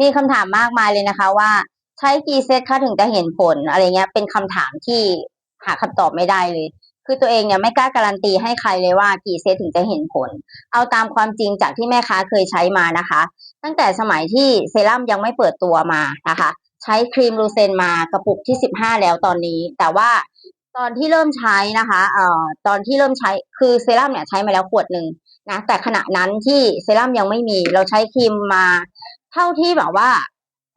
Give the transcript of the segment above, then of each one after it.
มีคำถามมากมายเลยนะคะ ว่าใช้กี่เซตคะถึงจะเห็นผลอะไรเงี้ย เป็นคำถามที่หาคำตอบไม่ได้เลย คือตัวเองเนี่ยไม่กล้าการันตีให้ใครเลยว่ากี่เซตถึงจะเห็นผล เอาตามความจริงจากที่แม่ค้าเคยใช้มานะคะ ตั้งแต่สมัยที่เซรั่มยังไม่เปิดตัวมานะคะ ใช้ครีมลูเซนมากระปุกที่สิบห้าแล้วตอนนี้ แต่ว่าตอนที่เริ่มใช้นะคะเอ่อตอนที่เริ่มใช้คือเซรั่มเนี่ยใช้มาแล้วขวดหนึ่งนะแต่ขณะนั้นที่เซรั่มยังไม่มีเราใช้ครีมมา ท่าที่แบบว่า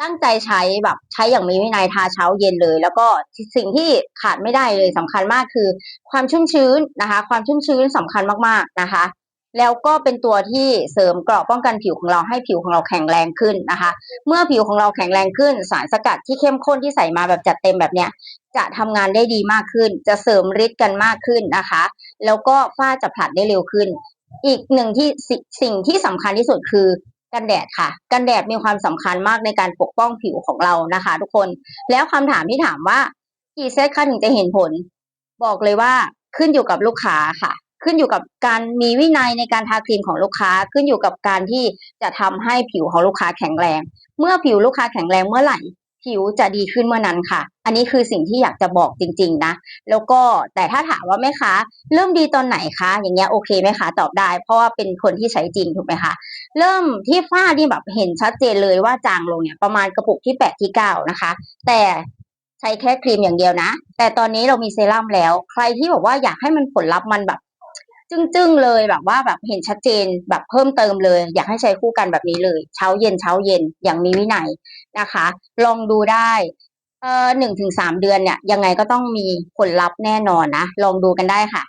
ตั้งใจใช้แบบใช้อย่างมีวินัยทาเช้าเย็นเลย แล้วก็สิ่งที่ขาดไม่ได้เลยสำคัญมากคือ ความชุ่มชื้นนะคะ ความชุ่มชื้นสำคัญมากๆนะคะ แล้วก็เป็นตัวที่เสริมเกราะป้องกันผิวของเราให้ผิวของเราแข็งแรงขึ้นนะคะ เมื่อผิวของเราแข็งแรงขึ้น สารสกัดที่เข้มข้นที่ใส่มาแบบจัดเต็มแบบเนี้ยจะทำงานได้ดีมากขึ้น จะเสริมฤทธิ์กันมากขึ้นนะคะ แล้วก็ฝ้าจะผลัดได้เร็วขึ้น อีกหนึ่งที่สิสิ่งที่สำคัญที่สุดคือ กันแดดค่ะ กันแดดมีความสำคัญมากในการปกป้องผิวของเรานะคะ ทุกคน แล้วคำถามที่ถามว่า กี่เซตคะถึงจะเห็นผล บอกเลยว่าขึ้นอยู่กับลูกค้าค่ะ ขึ้นอยู่กับการมีวินัยในการทาครีมของลูกค้า ขึ้นอยู่กับการที่จะทำให้ผิวของลูกค้าแข็งแรง เมื่อผิวลูกค้าแข็งแรงเมื่อไหร่ ผิวจะดีขึ้นเมื่อนั้นค่ะ อันนี้คือสิ่งที่อยากจะบอกจริง ๆ นะ แล้วก็แต่ถ้าถามว่าแม่ค้าเริ่มดีตอนไหนคะ อย่างเงี้ยโอเคไหมคะตอบได้ เพราะว่าเป็นคนที่ใช้จริงถูกไหมคะ เริ่มที่ฝ้าที่แบบเห็นชัดเจนเลยว่าจางลงเนี่ยประมาณกระปุกที่แปดที่เก้านะคะ แต่ใช้แค่ครีมอย่างเดียวนะ แต่ตอนนี้เรามีเซรั่มแล้ว ใครที่บอกว่าอยากให้มันผลลัพธ์มันแบบ จึ้งๆเลยแบบว่าแบบเห็นชัดเจนแบบเพิ่มเติมเลย อยากให้ใช้คู่กันแบบนี้เลย เช้าเย็นเช้าเย็นอย่างมีวินัยนะคะ ลองดูได้เอ่อหนึ่งถึงสามเดือนเนี่ยยังไงก็ต้องมีผลลัพธ์แน่นอนนะ ลองดูกันได้ค่ะ